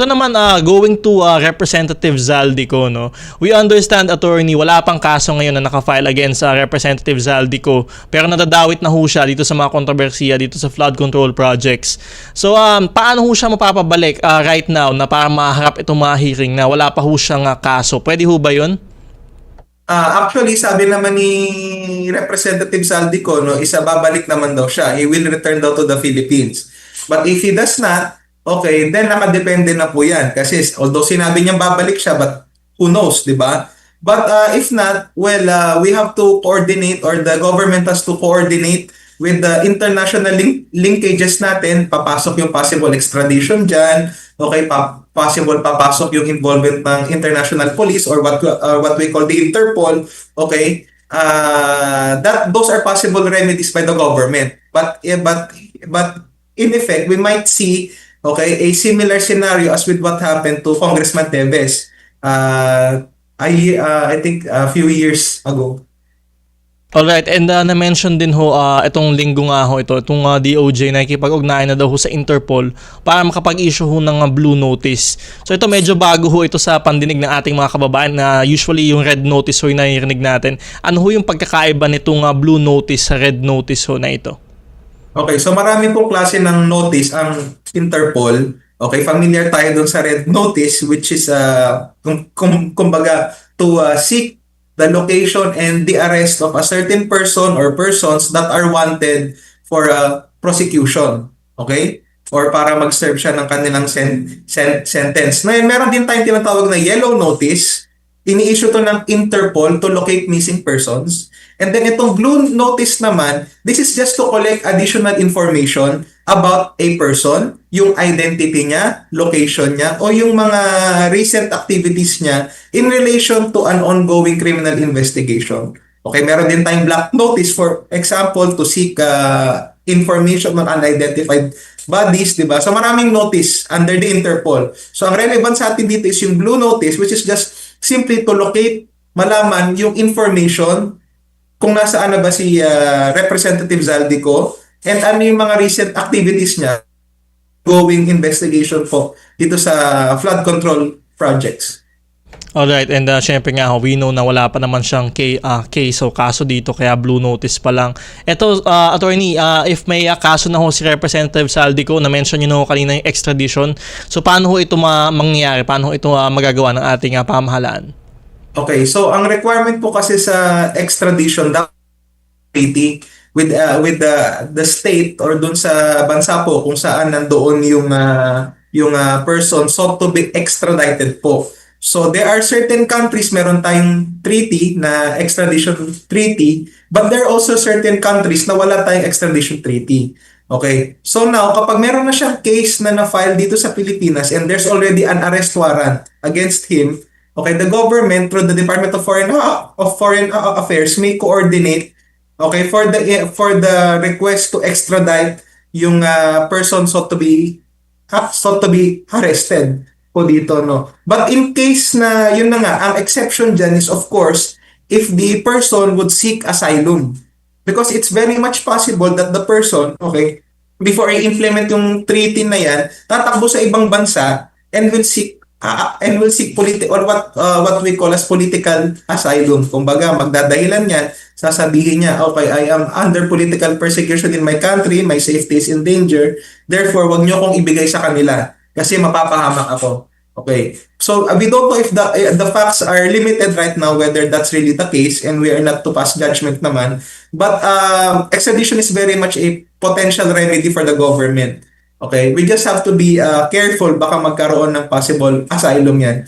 Ito naman, ah, going to ah, Representative Zaldico, no? We understand, attorney, wala pang kaso ngayon na nakafile against sa Representative Zaldico. Pero nadadawit na ho siya dito sa mga kontrobersiya dito sa flood control projects. So, um, paano ho siya mapapabalik ah, right now na para maharap itong mga hearing na wala pa ho siyang ah, kaso? Pwede ho ba yun? Ah, actually, sabi naman ni Representative Saldico, no, isa babalik naman daw siya. He will return daw to the Philippines. But if he does not, okay, then nakadepende na po yan. Kasi although sinabi niyang babalik siya, but who knows, di ba? But uh, if not, well, uh, we have to coordinate or the government has to coordinate with the international link- linkages natin. Papasok yung possible extradition dyan. Okay, pa- possible papasok yung involvement ng international police or what uh, what we call the Interpol. Okay, uh, that those are possible remedies by the government. But eh, but but in effect, we might see okay a similar scenario as with what happened to Congressman Teves. Uh, I uh, I think a few years ago. Alright, and uh, na-mention din ho uh, itong linggo nga ho ito, itong uh, DOJ na ikipag-ugnayan na daw ho sa Interpol para makapag-issue ho ng uh, blue notice. So ito medyo bago ho ito sa pandinig ng ating mga kababayan na usually yung red notice ho yung naririnig natin. Ano ho yung pagkakaiba nitong uh, blue notice sa red notice ho na ito? Okay, so marami pong klase ng notice ang Interpol. Okay, familiar tayo dun sa red notice which is uh, kum, kum, kumbaga to uh, seek the location and the arrest of a certain person or persons that are wanted for a prosecution. Okay? Or para mag-serve siya ng kanilang sen- sen- sentence. Ngayon, meron din tayong tinatawag na yellow notice. Ini-issue to ng Interpol to locate missing persons. And then itong blue notice naman, this is just to collect additional information about a person, yung identity niya, location niya, o yung mga recent activities niya in relation to an ongoing criminal investigation. Okay, meron din tayong black notice for example to seek uh, information on unidentified bodies, di ba? So maraming notice under the Interpol. So ang relevant sa atin dito is yung blue notice which is just simply to locate, malaman yung information kung nasaan na ba si uh, Representative Zaldico and ano yung mga recent activities niya going investigation po dito sa flood control projects. Alright, and uh, syempre nga we know na wala pa naman siyang K, uh, case o kaso dito kaya blue notice pa lang. Ito, uh, attorney, uh, if may uh, kaso na ho si Representative Saldico, na-mention nyo na ho kanina yung extradition, so paano ho ito ma- mangyayari? Paano ho ito uh, magagawa ng ating uh, pamahalaan? Okay, so ang requirement po kasi sa extradition dapat with uh, with the the state or dun sa bansa po kung saan nandoon yung uh, yung uh, person sought to be extradited po. So there are certain countries meron tayong treaty na extradition treaty but there are also certain countries na wala tayong extradition treaty. Okay. So now kapag meron na siyang case na na-file dito sa Pilipinas and there's already an arrest warrant against him, Okay, the government through the Department of Foreign uh, of Foreign uh, Affairs may coordinate okay for the for the request to extradite yung uh, person sought to be uh, sought to be arrested po dito no. But in case na yun na nga ang exception dyan is of course if the person would seek asylum because it's very much possible that the person okay before i-implement yung treaty na yan tatakbo sa ibang bansa and will seek uh, and will seek politi or what uh, what we call as political asylum. Kumbaga, magdadahilan niya, sasabihin niya, okay, I am under political persecution in my country, my safety is in danger, therefore, wag niyo kong ibigay sa kanila kasi mapapahamak ako. Okay. So, uh, we don't know if the uh, the facts are limited right now whether that's really the case and we are not to pass judgment naman. But uh, extradition is very much a potential remedy for the government. Okay, we just have to be uh, careful baka magkaroon ng possible asylum yan